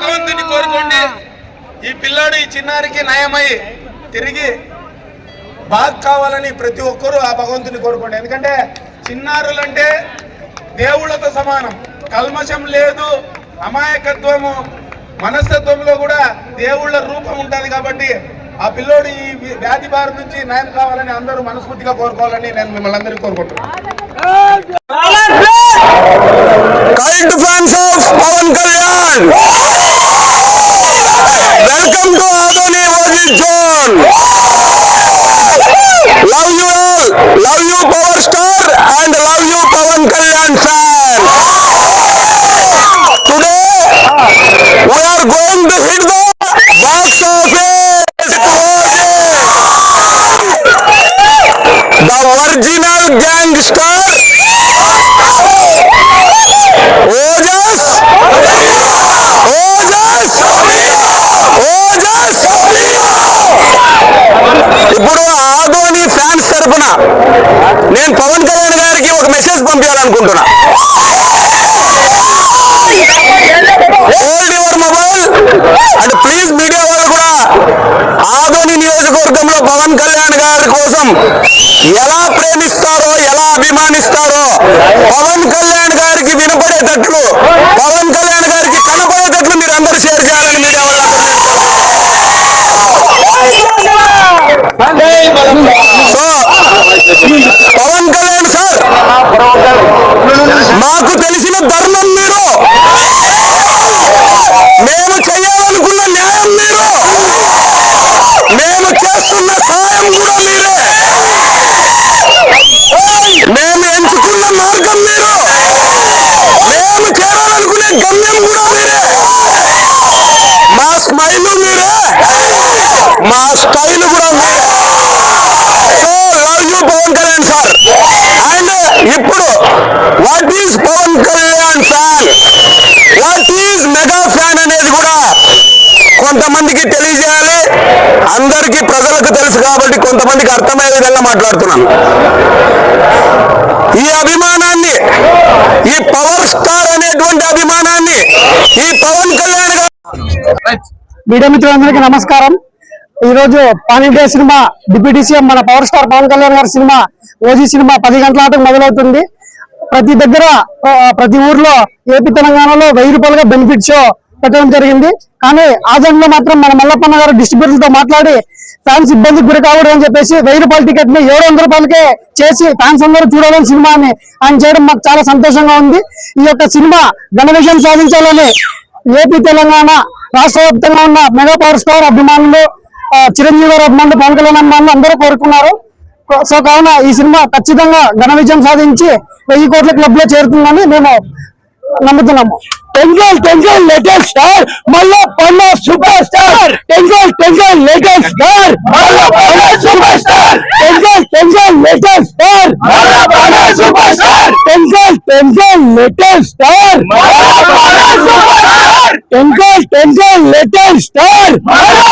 భగవంతుని కోరుకోండి. ఈ పిల్లాడు ఈ చిన్నారికి నయమై తిరిగి బాగా కావాలని ప్రతి ఒక్కరూ ఆ భగవంతుని కోరుకోండి. ఎందుకంటే చిన్నారులంటే దేవుళ్ళతో సమానం. కల్మషం లేదు అమాయకత్వము మనస్తత్వంలో కూడా దేవుళ్ళ రూపం ఉంటుంది కాబట్టి ఆ పిల్లోడు ఈ వ్యాధి బారి నుంచి నయం కావాలని అందరూ మనస్ఫూర్తిగా కోరుకోవాలని నేను మిమ్మల్ని అందరికీ కోరుకుంటున్నాను. Current fans of Pawan Kalyan welcome to Adoni OG zone love you love you power star and love you Pawan Kalyan fan today we are going to hit the box office the original gangster Ojas Ojas Ojas ఇప్పుడు Adoni fans తరఫున నేను పవన్ కళ్యాణ్ గారికి ఒక message and please media వాళ్ళు కూడా ఆదోని నియోజకవర్గంలో పవన్ కళ్యాణ్ గారి కోసం ఎలా ప్రేమిస్తారో ఎలా అభిమానిస్తారో పవన్ కళ్యాణ్ గారికి వినపడేటట్లు పవన్ కళ్యాణ్ గారికి కనపడేటట్లు మీరు అందరూ షేర్ చేయాలని media so Pawan Kalyan sir మాకు తెలిసిన ధర్మం మీరు. మేము చేయాలనుకున్న న్యాయం మీరు. మేము చేస్తున్న సహాయం కూడా మీరే. మేము ఎంచుకున్న మార్గం మీరు. మేము చేరాలనుకునే గమ్యం కూడా మీరే. మా స్మైల్ మీరే మా స్టైల్ కూడా మీరే. So love you Pawan Kalyan sir. And ఇప్పుడు what is Pawan Kalyan song what is mega fan అనేది కూడా కొంతమందికి తెలియజేయాలి అందరికీ ప్రజలకు తెలుసు కాబట్టి కొంతమందికి అర్థమయ్యే విధంగా మాట్లాడుతున్నాను. ఈ అభిమానాన్ని ఈ పవర్ స్టార్ అనేటువంటి అభిమానాన్ని ఈ పవన్ కళ్యాణ్ గారు మీడియా మిత్రులందరికీ నమస్కారం. ఈరోజు రోజు పానిడే సినిమా డిప్యూటీ సీఎం మన పవర్ స్టార్ పవన్ కళ్యాణ్ గారి సినిమా ఓజీ సినిమా పది గంటల ఆటకు మొదలవుతుంది. ప్రతి దగ్గర ప్రతి ఊర్లో ఏపీ తెలంగాణలో వెయ్యి రూపాయలుగా బెనిఫిట్ షో పెట్టడం జరిగింది. కానీ ఆదంలో మాత్రం మన మల్లప్పన్న గారు డిస్ట్రిబ్యూటర్లతో మాట్లాడి ఫ్యాన్స్ ఇబ్బందికి గురి కావడం అని చెప్పేసి వెయ్యి రూపాయల టికెట్ని ఏడు వందల రూపాయలకే చేసి ఫ్యాన్స్ అందరూ చూడాలని సినిమాని ఆయన చేయడం మాకు చాలా సంతోషంగా ఉంది. ఈ యొక్క సినిమా ఘన విజయం సాధించాలని ఏపీ తెలంగాణ రాష్ట్ర వ్యాప్తంగా ఉన్న మెగా పవర్ స్టార్ అభిమానులు చిరంజీవి గారు అభిమానులు పవన్ కళ్యాణ్ అభిమానులు అందరూ కోరుకున్నారు. సో కావున ఈ సినిమా ఖచ్చితంగా ఘన విజయం సాధించి వెయ్యి కోట్ల క్లబ్లో చేరుతుందని మేము నమ్ముతున్నాము. టెన్షన్ టెన్షన్ లేటెస్ట్ స్టార్ మళ్ళా పన్న super star tension tension latest star మళ్ళా పన్న super star tension tension latest star మళ్ళా పన్న super star tension tension latest star మళ్ళా పన్న super star tension tension latest star మళ్ళా స్టార్